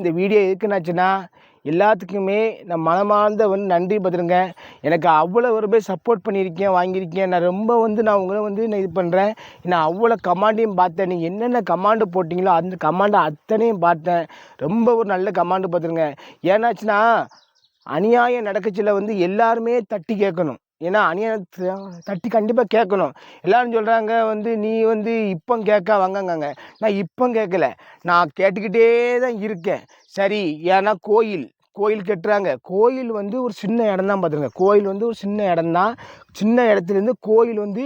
இந்த வீடியோ எதுக்குன்னாச்சுன்னா எல்லாத்துக்குமே நான் மனமார்ந்த வந்து நன்றி பத்திருங்க எனக்கு அவ்வளோ ஒரு பேர் சப்போர்ட் பண்ணியிருக்கேன் வாங்கியிருக்கேன். நான் ரொம்ப வந்து நான் உங்களை வந்து நான் இது பண்ணுறேன் நான் அவ்வளோ கமாண்டையும் பார்த்தேன். நீங்கள் என்னென்ன கமாண்டு போட்டிங்களோ அந்த கமாண்டை அத்தனையும் பார்த்தேன். ரொம்ப ஒரு நல்ல கமாண்டு பார்த்துருங்க ஏன்னாச்சுன்னா அநியாயம் நடக்கச்சில வந்து எல்லாருமே தட்டி கேட்கணும். ஏன்னா அநியாயத்தை தட்டி கண்டிப்பாக கேட்கணும். எல்லாரும் சொல்கிறாங்க வந்து நீ வந்து இப்போ கேட்க வாங்கங்க நான் இப்போ கேட்கல. நான் கேட்டுக்கிட்டே தான் இருக்கேன். சரி ஏன்னா கோயில் கோயில் கட்டுறாங்க. கோயில் வந்து ஒரு சின்ன இடம் தான் பார்த்துருங்க. கோயில் வந்து ஒரு சின்ன இடம் தான். சின்ன இடத்துலேருந்து கோயில் வந்து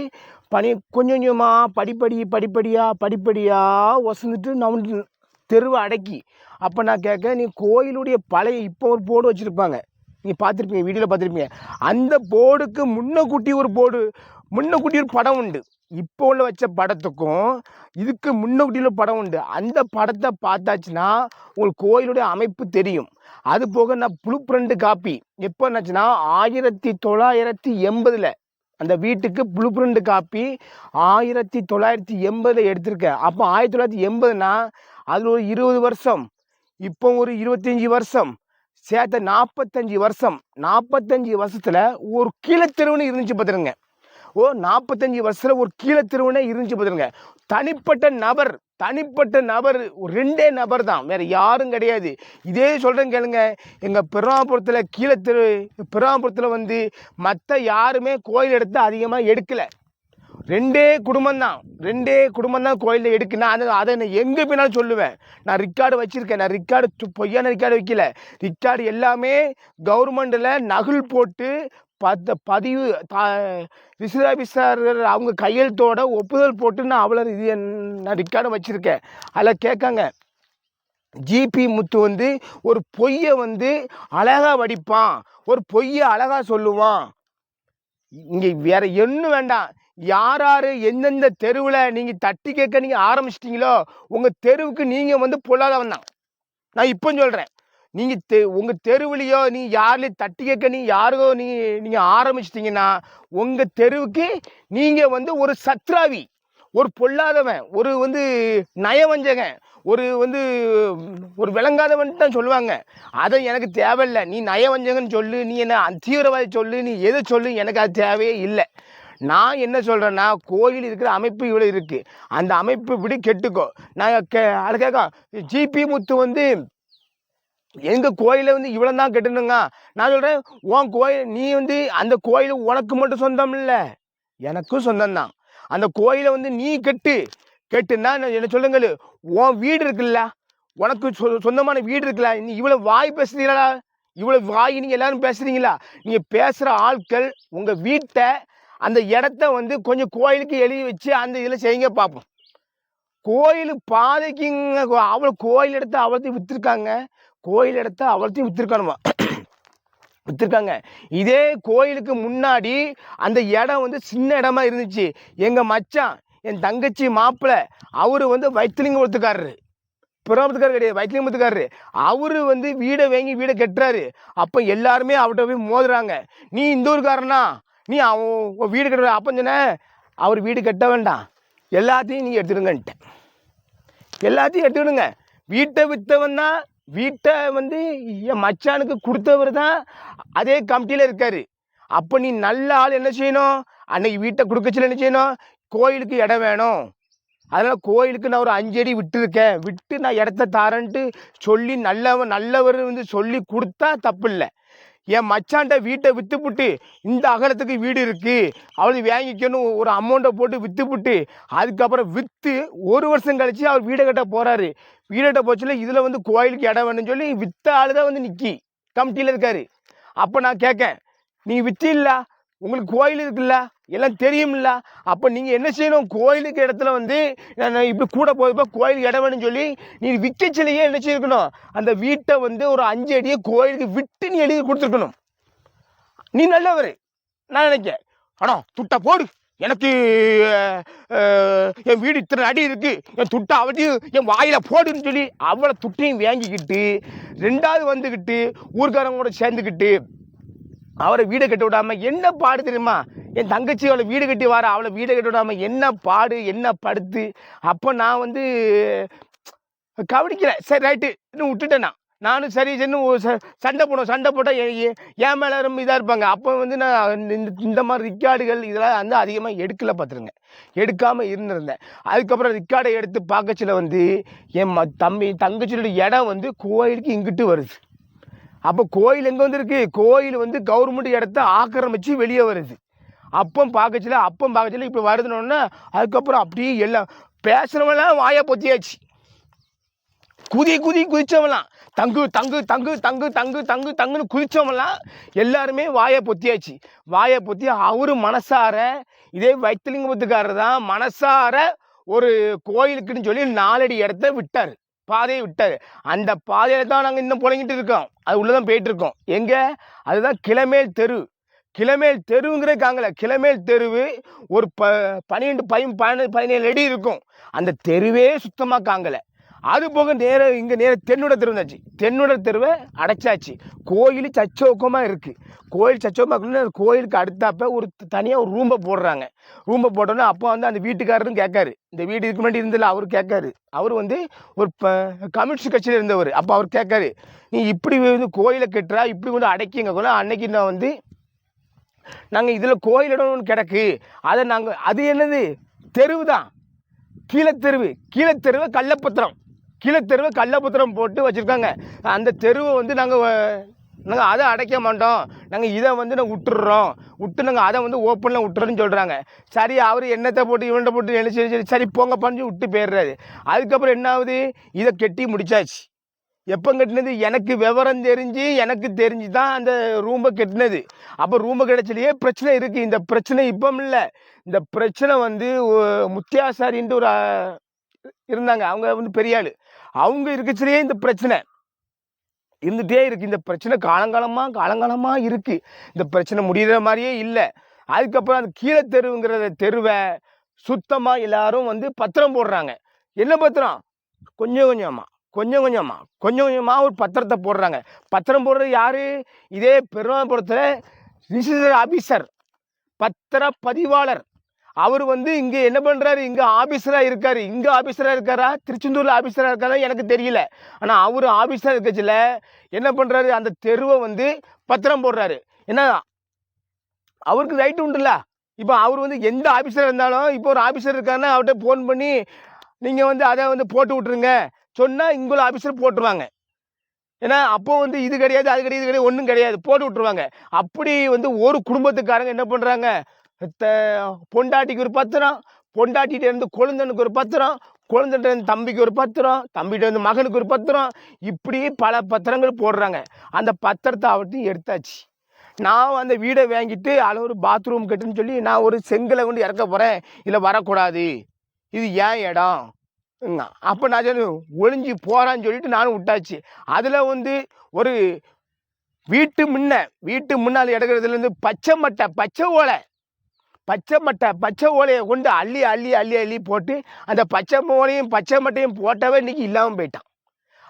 பனி கொஞ்சம் கொஞ்சமாக படிப்படி படிப்படியாக படிப்படியாக ஒசந்துட்டு நம்ம தெருவை அடக்கி. அப்போ நான் கேட்க நீ கோயிலுடைய பழைய இப்போ ஒரு போர்டு வச்சுருப்பாங்க. நீ பார்த்துருப்பீங்க வீடியோவில் பார்த்துருப்பீங்க. அந்த போர்டுக்கு முன்னக்கூட்டி ஒரு போர்டு முன்னக்கூட்டி ஒரு படம் உண்டு. இப்போ உள்ள வச்ச படத்துக்கும் இதுக்கு முன்னக்கூட்டியில் படம் உண்டு. அந்த படத்தை பார்த்தாச்சுன்னா உங்களுக்கு கோயிலுடைய அமைப்பு தெரியும். அது போக நான் புளு பிரிண்ட் காப்பி. எப்போ என்னாச்சுன்னா ஆயிரத்தி தொள்ளாயிரத்தி எண்பதில் அந்த வீட்டுக்கு புளு பிரிண்ட் காப்பி ஆயிரத்தி தொள்ளாயிரத்தி எண்பதில் எடுத்திருக்கேன் அப்போ ஆயிரத்தி தொள்ளாயிரத்தி எண்பதுனா அதில் ஒரு இருபது வருஷம். இப்போ ஒரு இருபத்தஞ்சி வருஷம். சேர்த்த நாற்பத்தஞ்சு வருஷம் நாற்பத்தஞ்சு வருஷத்தில் ஒரு கீழத்தெருவுன்னு இருந்துச்சு பார்த்துருங்க ஓ நாற்பத்தஞ்சு வருஷத்தில் ஒரு கீழத்தெருவுனே இருந்துச்சு பார்த்துருங்க தனிப்பட்ட நபர் தனிப்பட்ட நபர் ஒரு ரெண்டே நபர் தான். வேறு யாரும் கிடையாது. இதே சொல்கிறேன் கேளுங்க. எங்கள் பெருமாபுரத்தில் கீழத்தெரு பெருமாபுரத்தில் வந்து மற்ற யாருமே கோயில் எடுத்து அதிகமாக எடுக்கலை. ரெண்டே குடும்பம் தான் ரெண்டே குடும்பம் தான் கோயிலில் எடுக்குன்னா அது அதை நான் எங்கே போனாலும் சொல்லுவேன். நான் ரிக்கார்டு வச்சுருக்கேன். நான் ரிக்கார்டு பொய்யான ரிக்கார்டு வைக்கல. ரிக்கார்டு எல்லாமே கவர்மெண்டில் நகுல் போட்டு பத்த பதிவு ரிசர்வ் ஆஃபீஸர் அவங்க கையெழுத்தோட ஒப்புதல் போட்டு நான் அவ்வளோ இது நான் ரிக்கார்டு வச்சுருக்கேன். அதில் கேட்காங்க ஜிபி முத்து வந்து ஒரு பொய்யை வந்து அழகாக வடிப்பான். ஒரு பொய்யை அழகாக சொல்லுவான். இங்கே வேற என்ன வேண்டாம். யார் யார் எந்தெந்த தெருவில் நீங்கள் தட்டி கேட்க நீங்கள் ஆரம்பிச்சிட்டிங்களோ உங்கள் தெருவுக்கு நீங்கள் வந்து பொல்லாதவன் தான். நான் இப்போ சொல்கிறேன் நீங்கள் தெ உங்கள் தெருவிலையோ நீ யார்லேயும் தட்டி கேட்க நீ யாருக்கோ நீங்கள் நீங்கள் ஆரம்பிச்சிட்டிங்கன்னா உங்கள் தெருவுக்கு நீங்கள் வந்து ஒரு சத்ராவி ஒரு பொல்லாதவன் ஒரு வந்து நயவஞ்சகன் ஒரு வந்து ஒரு விளங்காதவன் தான் சொல்லுவாங்க. அதை எனக்கு தேவையில்லை. நீ நயவஞ்சகன் சொல்லு நீ என்ன தீவிரவாதி சொல்லு நீ எதை சொல்லு எனக்கு அது தேவையே இல்லை. நான் என்ன சொல்கிறேன்னா கோயில் இருக்கிற அமைப்பு இவ்வளோ இருக்குது அந்த அமைப்பு இப்படி கெட்டுக்கோ. நான் கே அதை கேட்க ஜிபி முத்து வந்து எங்கள் கோயிலை வந்து இவ்வளோ தான் கெட்டணுங்க நான் சொல்கிறேன் உன் கோயில் நீ வந்து அந்த கோயில் உனக்கு மட்டும் சொந்தம் இல்லை. எனக்கும் சொந்தம்தான் அந்த கோயிலை வந்து நீ கெட்டு. கெட்டுன்னா என்ன சொல்லுங்கள் உன் வீடு இருக்குல்ல உனக்கு சொ சொந்தமான வீடு இருக்குல்ல நீ இவ்வளோ வாய் பேசுறீங்களா? இவ்வளோ வாய் நீங்கள் எல்லாரும் பேசுகிறீங்களா நீங்கள் பேசுகிற ஆட்கள் உங்கள் வீட்டை அந்த இடத்த வந்து கொஞ்சம் கோயிலுக்கு எழுதி வச்சு அந்த இதில் செய்யுங்க பார்ப்போம். கோயில் பாதைக்குங்க. அவ்வளோ கோயில் இடத்த அவ்வளோத்தையும் விற்றுருக்காங்க கோயில் இடத்த அவ்வளோத்தையும் விற்றுருக்கானுமா விற்றுருக்காங்க இதே கோயிலுக்கு முன்னாடி அந்த இடம் வந்து சின்ன இடமா இருந்துச்சு. எங்கள் மச்சான் என் தங்கச்சி மாப்பிள்ளை அவர் வந்து வைத்திலிங்கத்துக்காரரு புறாமத்துக்காரர் கிடையாது வைத்திலிங்கத்துக்காரரு அவர் வந்து வீடை வாங்கி வீடை கட்டுறாரு. அப்போ எல்லாருமே அவர்கிட்ட போய் மோதுறாங்க. நீ இந்த ஊருக்காரனா? நீ அவன் வீடு கட்டுற அப்போ அவர் வீடு கட்ட வேண்டாம். எல்லாத்தையும் நீங்கள் எடுத்துடுங்கன்ட்டேன் எல்லாத்தையும் எடுத்துக்கிடுங்க வீட்டை விற்றவன் தான் வீட்டை வந்து என் மச்சானுக்கு கொடுத்தவர் தான் அதே கமிட்டியில் இருக்கார். அப்போ நீ நல்ல ஆள் என்ன செய்யணும்? அன்னைக்கு வீட்டை கொடுக்கச்சில என்ன செய்யணும்? கோயிலுக்கு இடம் வேணும். அதனால் கோயிலுக்கு நான் ஒரு அஞ்சு அடி விட்டுருக்கேன். விட்டு நான் இடத்த தரேன்ட்டு சொல்லி நல்லவன் நல்லவர் வந்து சொல்லி கொடுத்தா தப்பு இல்லை என் மச்சான்ட்ட வீட்டை விற்றுப்புட்டு இந்த அகலத்துக்கு வீடு இருக்குது அவள் வாங்கிக்கணும் ஒரு அமௌண்ட்டை போட்டு விற்றுப்புட்டு அதுக்கப்புறம் விற்று ஒரு வருஷம் கழித்து அவர் வீடை கட்ட போகிறாரு வீடு கட்ட போச்சுல இதில் வந்து கோயிலுக்கு இடம் வேணும்னு சொல்லி விற்ற ஆள் தான் வந்து நிற்கி கமிட்டியில் இருக்காரு. அப்போ நான் கேட்கேன் நீ விற்றில்லா உங்களுக்கு கோயில் இருக்குல்ல? எல்லாம் தெரியும்ல? அப்போ நீங்கள் என்ன செய்யணும்? கோயிலுக்கு இடத்துல வந்து நான் இப்படி கூட போகிறப்ப கோயிலுக்கு இடம் வேணும்னு சொல்லி நீ விற்கச்சிலையே என்ன செய்யணும்? அந்த வீட்டை வந்து ஒரு அஞ்சு அடியை கோயிலுக்கு விட்டு நீ எழுதி கொடுத்துருக்கணும். நீ நல்லவர். நான் நினைக்கேன். ஆனா துட்டை போடு. எனக்கு என் வீடு இத்தனை அடி இருக்குது என் துட்டை அவத்தையும் என் வாயில் போடுன்னு சொல்லி அவ்வளோ துட்டையும் வாங்கிக்கிட்டு ரெண்டாவது வந்துக்கிட்டு ஊர்க்காரங்க கூட சேர்ந்துக்கிட்டு அவரை வீடு கட்டி விடாம என்ன பாடு தெரியுமா? என் தங்கச்சி அவளை வீடு கட்டி வர அவளை வீடு கட்டி விடாம என்ன பாடு என்ன படுத்து? அப்போ நான் வந்து கவனிக்கல. சரி ரைட்டு. இன்னும் விட்டுட்டேன் நான். நானும் சரி சரின்னு ச- சண்டை போடும் சண்டை போட்டால் என் மேலே ரொம்ப இதாக இருப்பாங்க. அப்போ வந்து நான் இந்த- இந்த மாதிரி ரிக்கார்டுகள் இதெல்லாம் வந்து அதிகமாக எடுக்கல பார்த்துருங்க. எடுக்காமல் இருந்திருந்தேன். அதுக்கப்புறம் ரிக்கார்டை எடுத்து பார்க்கச்சில் வந்து என் தம்பி தங்கச்சியோட இடம் வந்து கோயிலுக்கு இங்கிட்டு வருது. அப்போ கோயில் எங்கே வந்திருக்கு? கோயில் வந்து கவர்மெண்ட் இடத்த ஆக்கிரமித்து வெளியே வருது. அப்பம் பார்க்கச்சில அப்பம் பார்க்கச்சில இப்போ வருதுனோடனே அதுக்கப்புறம் அப்படியே எல்லாம் பேசுகிறவெல்லாம் வாயை பொத்தியாச்சு. குதி குதி குதித்தவெல்லாம் தங்கு தங்கு தங்கு தங்கு தங்கு தங்கு தங்குன்னு குதித்தவெல்லாம் எல்லாருமே வாயை பொத்தியாச்சு. வாயை பொத்தி அவரு மனசார இதே வைத்தலிங்கபத்துக்காரர் தான் மனசார ஒரு கோயிலுக்குன்னு சொல்லி நாலடி இடத்த விட்டார். பாதையை விட்டார். அந்த பாதையில் தான் நாங்கள் இன்னும் புழங்கிட்டு இருக்கோம். அது உள்ளதான் போயிட்டு இருக்கோம் எங்கே? அதுதான் கிளமேல் தெரு. கிளமேல் தெருங்கிற காங்கல. கிளமேல் தெருவு ஒரு ப பன்னிரெண்டு பையன் பதினேழு பதினேழு அடி இருக்கும். அந்த தெருவே சுத்தமாக காங்கலை. அது போக நேராக இங்கே நேராக தென்னுட தெரு வந்தாச்சு தென்னுட தெருவை அடைச்சாச்சு. கோயில் சச்சோக்கமாக இருக்குது கோயில் சச்சோக்கமாக இருக்குன்னு அந்த கோயிலுக்கு அடுத்தாப்ப ஒரு தனியாக ஒரு ரூமை போடுறாங்க. ரூமை போட்டோன்னே அப்போ வந்து அந்த வீட்டுக்காரரும் கேட்காரு. இந்த வீடு இதுக்கு முன்னாடி இருந்ததில்ல அவர் கேட்காரு. அவர் வந்து ஒரு ப கம்யூனிஸ்ட் கட்சியில் இருந்தவர். அப்போ அவர் கேட்காரு நீ இப்படி வந்து கோயிலை கட்டுறா இப்படி வந்து அடைக்கிங்க. கூட அன்னைக்கு நான் வந்து நாங்கள் இதில் கோயிலிடம் ஒன்று கிடக்கு. அதை நாங்கள் அது என்னது? தெருவு. தான் கீழத்தெருவு கீழத்தெருவை கள்ளப்பத்திரம். கீழே தெருவை கள்ளபுத்திரம் போட்டு வச்சுருக்காங்க. அந்த தெருவை வந்து நாங்கள் நாங்கள் அதை அடைக்க மாட்டோம். நாங்கள் இதை வந்து நாங்கள் விட்டுடுறோம் விட்டு நாங்கள் அதை வந்து ஓப்பனில் விட்டுறோன்னு சொல்கிறாங்க சரி அவர் என்னத்தை போட்டு இவன்ட்ட போட்டு என்ன சரி சரி போங்க பண்ணி விட்டு போயிடுறாரு. அதுக்கப்புறம் என்ன ஆகுது? இதை கெட்டி முடிச்சாச்சு. எப்போ கட்டினது? எனக்கு விவரம் தெரிஞ்சு எனக்கு தெரிஞ்சு தான் அந்த ரூமை கட்டினது. அப்போ ரூமை கிடச்சிலேயே பிரச்சனை இருக்குது இந்த பிரச்சனை இப்போ இல்லை. இந்த பிரச்சனை வந்து முத்தியாசாரின்ட்டு ஒரு இருந்தாங்க. அவங்க வந்து பெரிய ஆள். அவங்க இருக்கச்சிலேயே இந்த பிரச்சனை. இருந்துகிட்டே இருக்குது இந்த பிரச்சனை காலங்காலமாக காலங்காலமாக இருக்குது இந்த பிரச்சனை முடிகிற மாதிரியே இல்லை. அதுக்கப்புறம் அந்த கீழே தெருவுங்கிறத தெருவை சுத்தமாக எல்லாரும் வந்து பத்திரம் போடுறாங்க. என்ன பத்திரம்? கொஞ்சம் கொஞ்சமாக கொஞ்சம் கொஞ்சமாக கொஞ்சம் கொஞ்சமாக ஒரு பத்திரத்தை போடுறாங்க. பத்திரம் போடுறது யார்? இதே பெருமாபுரத்தில் ரிஜிஸ்டர் ஆஃபீஸர் பத்திர பதிவாளர் அவர் வந்து இங்கே என்ன பண்ணுறாரு இங்கே ஆஃபீஸராக இருக்காரு. இங்கே ஆஃபீஸராக இருக்காரா? திருச்செந்தூரில் ஆஃபீஸராக இருக்காரா? எனக்கு தெரியல. ஆனால் அவர் ஆஃபீஸராக இருக்கச்சில என்ன பண்ணுறாரு அந்த தெருவை வந்து பத்திரம் போடுறாரு. ஏன்னா அவருக்கு ரைட்டு உண்டுல்ல. இப்போ அவர் வந்து எந்த ஆஃபீஸராக இருந்தாலும் இப்போ ஒரு ஆஃபீஸர் இருக்காருன்னா அவர்கிட்ட ஃபோன் பண்ணி நீங்கள் வந்து அதை வந்து போட்டு விட்ருங்க சொன்னால் இங்குள்ள ஆஃபீஸர் போட்டுருவாங்க. ஏன்னா அப்போ வந்து இது கிடையாது அது கிடையாது கிடையாது ஒன்றும் கிடையாது. போட்டு விட்ருவாங்க அப்படி வந்து ஒரு குடும்பத்துக்காரங்க என்ன பண்ணுறாங்க பொண்டாட்டிக்கு ஒரு பத்திரம் பொண்டாட்டிகிட்ட இருந்து குழந்தனுக்கு ஒரு பத்திரம் குழந்தைகிட்ட இருந்து தம்பிக்கு ஒரு பத்திரம் தம்பிகிட்ட இருந்து மகனுக்கு ஒரு பத்திரம் இப்படி பல பத்திரங்கள் போடுறாங்க. அந்த பத்திரத்தை அவர்கிட்ட எடுத்தாச்சு. நான் அந்த வீடை வாங்கிட்டு அதில் ஒரு பாத்ரூம் கட்டுன்னு சொல்லி நான் ஒரு செங்கலை கொண்டு இறக்க போகிறேன் இல்லை வரக்கூடாது. இது ஏன் இடம்? அப்போ நான் சொல்லி ஒளிஞ்சு போகிறான்னு சொல்லிட்டு நானும் விட்டாச்சு. அதில் வந்து ஒரு வீட்டு முன்ன வீட்டு முன்னால் எடுக்கிறதுலேருந்து பச்சை மட்டை பச்சை ஓலை பச்சை மட்டை பச்சை ஓலையை கொண்டு அள்ளி அள்ளி அள்ளி அள்ளி போட்டு அந்த பச்சை ஓலையும் பச்சை மட்டையும் போட்டவே இன்னைக்கு இல்லாமல் போயிட்டான்.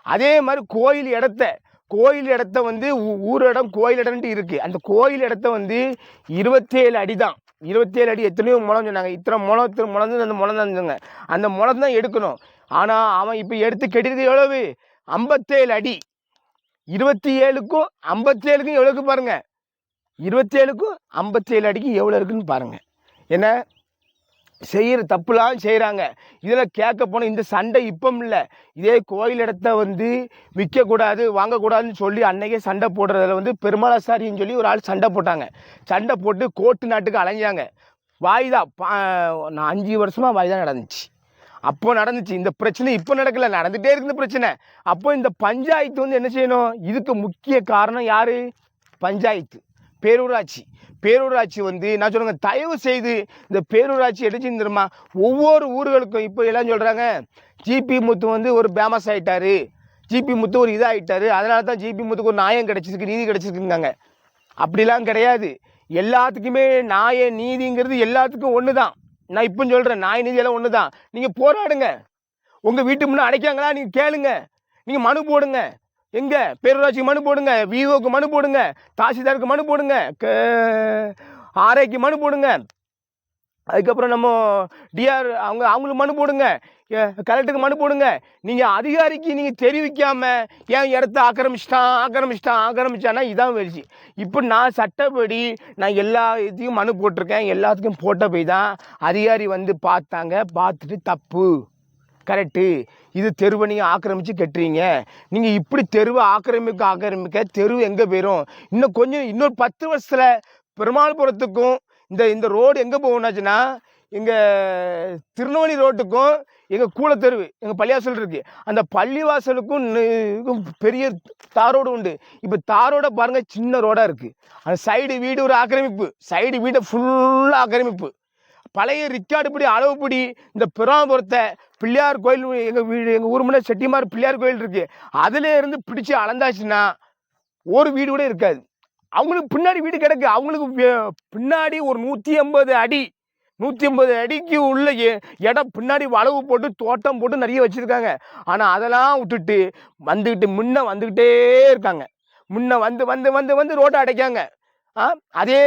அதே மாதிரி கோயில் இடத்த கோயில் இடத்த வந்து ஊ- ஊர் இடம் கோயில் இடம்ட்டு இருக்குது அந்த கோயில் இடத்த வந்து இருபத்தேழு அடி தான். இருபத்தேழு அடி எத்தனையோ முளம் சொன்னாங்க. இத்தனை முளம் இத்தனை முளம் அந்த முளம் தான் அந்த முளம் தான் எடுக்கணும். ஆனால் அவன் இப்போ எடுத்து கெட்டியது எவ்வளவு? ஐம்பத்தேழு அடி. இருபத்தி ஏழுக்கும் ஐம்பத்தேழுக்கும் எவ்வளோக்கு பாருங்கள் இருபத்தேழுக்கும் ஐம்பத்தேழு அடிக்கு எவ்வளோ இருக்குதுன்னு பாருங்கள் என்ன? செய்கிற தப்புலாம் செய்கிறாங்க இதில் கேட்க போனால் இந்த சண்டை இப்பம் இல்லை. இதே கோயில் இடத்த வந்து விற்கக்கூடாது வாங்கக்கூடாதுன்னு சொல்லி அன்னைக்கே சண்டை போடுறதுல வந்து பெருமாளாசாரின்னு சொல்லி ஒரு ஆள் சண்டை போட்டாங்க. சண்டை போட்டு கோட்டு நாட்டுக்கு அலைஞ்சாங்க. வாய்தா பா நான் அஞ்சு வருஷமாக வாய்தா நடந்துச்சு. அப்போ நடந்துச்சு. இந்த பிரச்சனை இப்போ நடக்கல. நடந்துகிட்டே இருக்குது இந்த பிரச்சனை. அப்போ இந்த பஞ்சாயத்து வந்து என்ன செய்யணும்? இதுக்கு முக்கிய காரணம் யார்? பஞ்சாயத்து. பேரூராட்சி. பேரூராட்சி வந்து நான் சொல்லுங்க தயவு செய்து இந்த பேரூராட்சி எடுத்து தெரியுமா? ஒவ்வொரு ஊர்களுக்கும் இப்போ எல்லாம் சொல்கிறாங்க ஜிபி முத்து வந்து ஒரு ஃபேமஸ் ஆகிட்டாரு ஜிபி முத்து ஒரு இதாகிட்டாரு அதனால தான் ஜிபி முத்துக்கு ஒரு நியாயம் கிடச்சிருக்கு நீதி கிடச்சிருக்குங்காங்க. அப்படிலாம் கிடையாது. எல்லாத்துக்குமே நியாய நீதிங்கிறது எல்லாத்துக்கும் ஒன்று தான் நான் இப்போ சொல்கிறேன் நியாய நீதி எல்லாம் ஒன்று தான் நீங்கள் போராடுங்க. உங்கள் வீட்டு முன்னே அடைக்காங்களா நீங்கள் கேளுங்க. நீங்கள் மனு போடுங்க. எங்கே? பேரூராட்சிக்கு மனு போடுங்க. விஓக்கு மனு போடுங்க. தாசில்தாருக்கு மனு போடுங்க. க ஆர்ஐக்கு மனு போடுங்க. அதுக்கப்புறம் நம்ம டிஆர் அவங்க அவங்களுக்கு மனு போடுங்க. கலெக்டருக்கு மனு போடுங்க. நீங்கள் அதிகாரிக்கு நீங்கள் தெரிவிக்காம ஏன் இடத்த ஆக்கிரமிச்சிட்டான் ஆக்கிரமிச்சிட்டான் ஆக்கிரமிச்சானா இதான் வெளிச்சு இப்போ நான் சட்டப்படி நான் எல்லா இதையும் மனு போட்டிருக்கேன். எல்லாத்துக்கும் போட்ட போய் தான் அதிகாரி வந்து பார்த்தாங்க. பார்த்துட்டு தப்பு. கரெக்டு. இது தெருவை நீங்கள் ஆக்கிரமித்து கட்டுறீங்க. நீங்கள் இப்படி தெருவை ஆக்கிரமிக்க ஆக்கிரமிக்க தெரு எங்கே போயிடும் இன்னும் கொஞ்சம் இன்னொரு பத்து வருஷத்தில் பெருமாள்புரத்துக்கும் இந்த இந்த ரோடு எங்கே போகணுச்சுன்னா எங்கள் திருநெல்வேலி ரோட்டுக்கும் எங்கள் கூலத்தெருவு எங்கள் பள்ளிவாசல் இருக்குது அந்த பள்ளிவாசலுக்கும் பெரிய தாரோடு உண்டு. இப்போ தாரோட பாருங்கள் சின்ன ரோடாக இருக்குது அந்த சைடு வீடு ஒரு ஆக்கிரமிப்பு. சைடு வீடை ஃபுல்லாக ஆக்கிரமிப்பு. பழைய ரிக்கார்டுப்படி அளவுப்படி இந்த பிராமபுரத்தை பிள்ளையார் கோயில் எங்கள் வீடு எங்கள் ஊர் முன்னாடி செட்டிமார் பிள்ளையார் கோயில் இருக்குது அதிலே இருந்து பிடிச்சி அளந்தாச்சுன்னா ஒரு வீடு கூட இருக்காது. அவங்களுக்கு பின்னாடி வீடு கிடக்கு. அவங்களுக்கு பின்னாடி ஒரு நூற்றி ஐம்பது அடி நூற்றி ஐம்பது அடிக்கு உள்ள இடம் பின்னாடி வளவு போட்டு தோட்டம் போட்டு நிறைய வச்சுருக்காங்க. ஆனால் அதெல்லாம் விட்டுட்டு வந்துக்கிட்டு முன்ன வந்துக்கிட்டே இருக்காங்க. முன்ன வந்து வந்து வந்து வந்து ரோட்டை அடைக்காங்க. அதே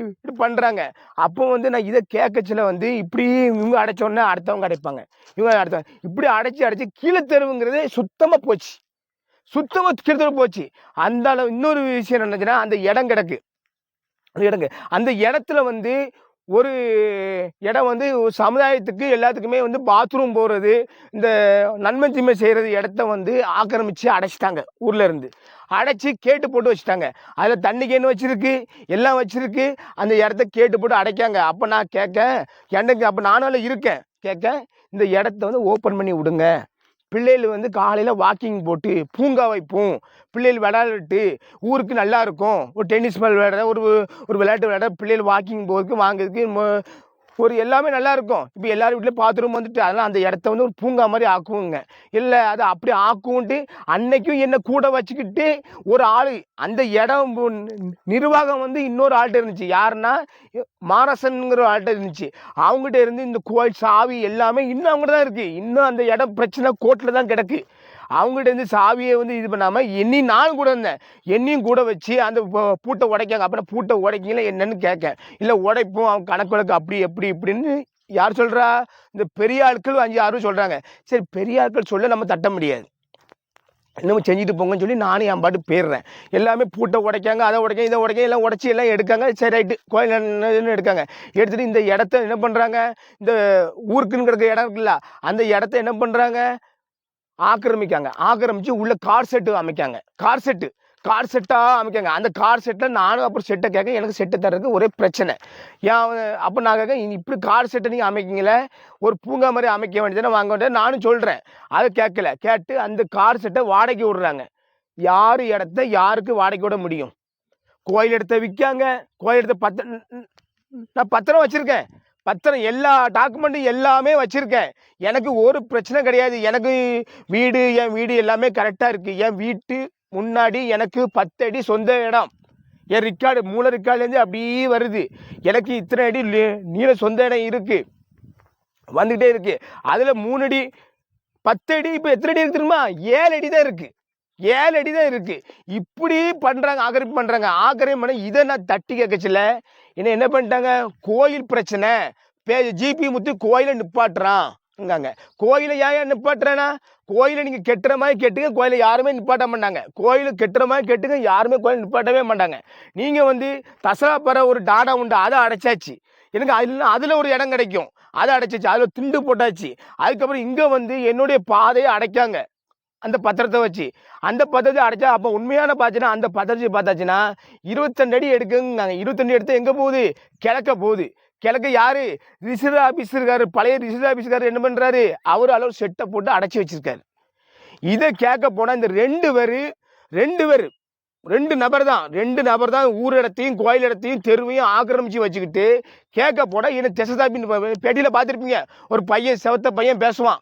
இது பண்ணுறாங்க அப்போ வந்து நான் இதை கேட்கச்சில வந்து இப்படி இவங்க அடைச்சோடனே அடுத்தவங்க அடைப்பாங்க. இவங்க அடுத்தவங்க இப்படி அடைச்சி அடைச்சி கீழே தெருவுங்கிறதே சுத்தமாக போச்சு. சுத்தமாக கீழே தெருவு போச்சு. அந்த அளவு இன்னொரு விஷயம் என்னச்சுன்னா அந்த இடம் கிடக்கு. அந்த இடங்க அந்த இடத்துல வந்து ஒரு இடம் வந்து ஒரு சமுதாயத்துக்கு எல்லாத்துக்குமே வந்து பாத்ரூம் போகிறது இந்த நன்மை தீமை செய்கிறது இடத்த வந்து ஆக்கிரமித்து அடைச்சிட்டாங்க ஊரில் இருந்து. அடைச்சி கேட்டு போட்டு வச்சுட்டாங்க. அதில் தண்ணி கேன்னு வச்சுருக்கு எல்லாம் வச்சுருக்கு. அந்த இடத்த கேட்டு போட்டு அடைக்காங்க. அப்போ நான் கேட்க எனக்கு அப்போ நானும் இருக்கேன். கேட்க இந்த இடத்த வந்து ஓப்பன் பண்ணி விடுங்க. பிள்ளைகள் வந்து காலையில் வாக்கிங் போட்டு பூங்கா வைப்போம். பிள்ளைகள் விளையாட்டு ஊருக்கு நல்லா இருக்கும். ஒரு டென்னிஸ் பால் விளையாட ஒரு ஒரு விளையாட்டு விளையாட பிள்ளைகள் வாக்கிங் போகிறதுக்கு வாங்குறதுக்கு ஒரு எல்லாமே நல்லா இருக்கும் இப்போ எல்லாரும் வீட்டில் பாத்ரூம் வந்துட்டு அதெல்லாம் அந்த இடத்த வந்து ஒரு பூங்கா மாதிரி ஆக்குவோங்க. இல்லை அது அப்படி ஆக்கும்ட்டு அன்னைக்கும் என்னை கூட வச்சுக்கிட்டு ஒரு ஆள் அந்த இடம் நிர்வாகம் வந்து இன்னொரு ஆள்கிட்ட இருந்துச்சு. யாருன்னா மாரசன்ங்கிற ஆள்கிட்ட இருந்துச்சு. அவங்ககிட்ட இருந்து இந்த கோயில் சாவி எல்லாமே இன்னும் அவங்ககிட்ட தான் இருக்குது இன்னும் அந்த இடம் பிரச்சனை கோர்ட்டில் தான் கிடக்கு. அவங்ககிட்ட இருந்து சாவியை வந்து இது பண்ணாமல் எண்ணி நானும் கூட இருந்தேன். எண்ணியும் கூட வச்சு அந்த பூட்டை உடைக்காங்க. அப்புறம் பூட்டை உடைக்கீங்களா என்னன்னு கேட்க இல்லை உடைப்போம் அவன் கணக்கு வழக்கு அப்படி எப்படி இப்படின்னு யார் சொல்கிறா இந்த பெரிய ஆட்கள் அஞ்சு யாரும் சொல்கிறாங்க சரி பெரிய ஆட்கள் சொல்ல நம்ம தட்ட முடியாது. இன்னும் செஞ்சுட்டு போங்கன்னு சொல்லி நானும் என் பாட்டு போயிடுறேன். எல்லாமே பூட்டை உடைக்காங்க அதை உடைக்க இதை உடைக்க எல்லாம் உடச்சி எல்லாம் எடுக்காங்க. சரி ரைட்டு கோயில் என்னன்னு எடுக்காங்க. எடுத்துகிட்டு இந்த இடத்த என்ன பண்ணுறாங்க இந்த ஊருக்குன்னு கிடக்க இடம் இருக்குல்ல அந்த இடத்த என்ன பண்ணுறாங்க ஆக்கிரமிக்காங்க. ஆக்கிரமிச்சு உள்ள கார் செட்டு அமைக்காங்க. கார் செட்டு கார் செட்டாக அமைக்காங்க. அந்த கார் செட்டில் நானும் அப்புறம் செட்டை கேட்க எனக்கு செட்டை தர்றதுக்கு ஒரே பிரச்சனை. ஏன் அப்போ நான் கேட்க இப்படி கார் செட்டை நீங்கள் அமைக்கிங்களே? ஒரு பூங்கா மாதிரி அமைக்க வேண்டியதுன்னு வாங்க வேண்டியது? நானும் சொல்கிறேன் அதை கேட்கல. கேட்டு அந்த கார் செட்டை வாடகைக்கு விடுறாங்க. யார் இடத்த யாருக்கு வாடகை விட முடியும்? கோயில் இடத்த விற்காங்க. கோயில் இடத்த பத்த நான் பத்திரம் வச்சுருக்கேன். பத்திரம் எல்லா டாக்குமெண்ட்டும் எல்லாமே வச்சுருக்கேன். எனக்கு ஒரு பிரச்சனை கிடையாது. எனக்கு வீடு என் வீடு எல்லாமே கரெக்டாக இருக்குது என் வீட்டு முன்னாடி எனக்கு பத்து அடி சொந்த இடம். என் ரிக்கார்டு மூல ரிக்கார்டுலேருந்து அப்படியே வருது. எனக்கு இத்தனை அடி நீள சொந்த இடம் இருக்குது வந்துக்கிட்டே இருக்குது அதில் மூணு அடி பத்து அடி இப்போ எத்தனை அடி இருக்கு தெரியுமா? ஏழு அடி தான் இருக்குது ஏழு அடி தான் இருக்குது இப்படி பண்ணுறாங்க ஆக்கிரமிப்பு பண்ணுறாங்க ஆக்கிரமிப்பு பண்ண இதை நான் தட்டி கேட்கச்சில்ல. என்ன என்ன பண்ணிட்டாங்க? கோயில் பிரச்சனை. பே ஜிபி முத்து கோயிலை நிப்பாட்டுறான்ங்காங்க. கோயிலை ஏன் நிப்பாட்டுறேன்னா கோயிலை நீங்கள் கெட்டுற மாதிரி கெட்டுங்க கோயிலை யாருமே நிப்பாட்ட மாட்டாங்க. கோயிலை கெட்டுற மாதிரி கெட்டுங்க யாருமே கோயில் நிப்பாட்டவே மாட்டாங்க. நீங்கள் வந்து தசரா பெற ஒரு டாடா உண்டு அதை அடைச்சாச்சு. எனக்கு அதில் அதில் ஒரு இடம் கிடைக்கும். அதை அடைச்சாச்சு அதில் திண்டு போட்டாச்சு. அதுக்கப்புறம் இங்கே வந்து என்னுடைய பாதையை அடைக்காங்க. அந்த பத்திரத்தை வச்சு. அந்த பத்திரத்தை அடைச்சா அப்போ உண்மையான பார்த்துன்னா அந்த பத்திரத்தை பார்த்தாச்சுன்னா இருபத்தெண்டு அடி எடுக்குங்காங்க. இருபத்தெண்டு எடுத்து எங்கே போகுது? கிழக்க போகுது. கிழக்க யார்? ரிசர்வ் ஆஃபீஸ் இருக்காரு. பழைய ரிசர்வ் ஆஃபீஸ்காரர் என்ன பண்ணுறாரு அவர் அளவு செட்டை போட்டு அடைச்சி வச்சுருக்காரு. இதை கேட்க போனால் இந்த ரெண்டு பேர் ரெண்டு பேர் ரெண்டு நபர் தான். ரெண்டு நபர் தான் ஊர் இடத்தையும் கோயில் இடத்தையும் தெருவையும் ஆக்கிரமிச்சு வச்சுக்கிட்டு கேட்க போனால் என்ன திசை தாப்பின்னு பேட்டியில் பார்த்துருப்பீங்க. ஒரு பையன் செவத்த பையன் பேசுவான்.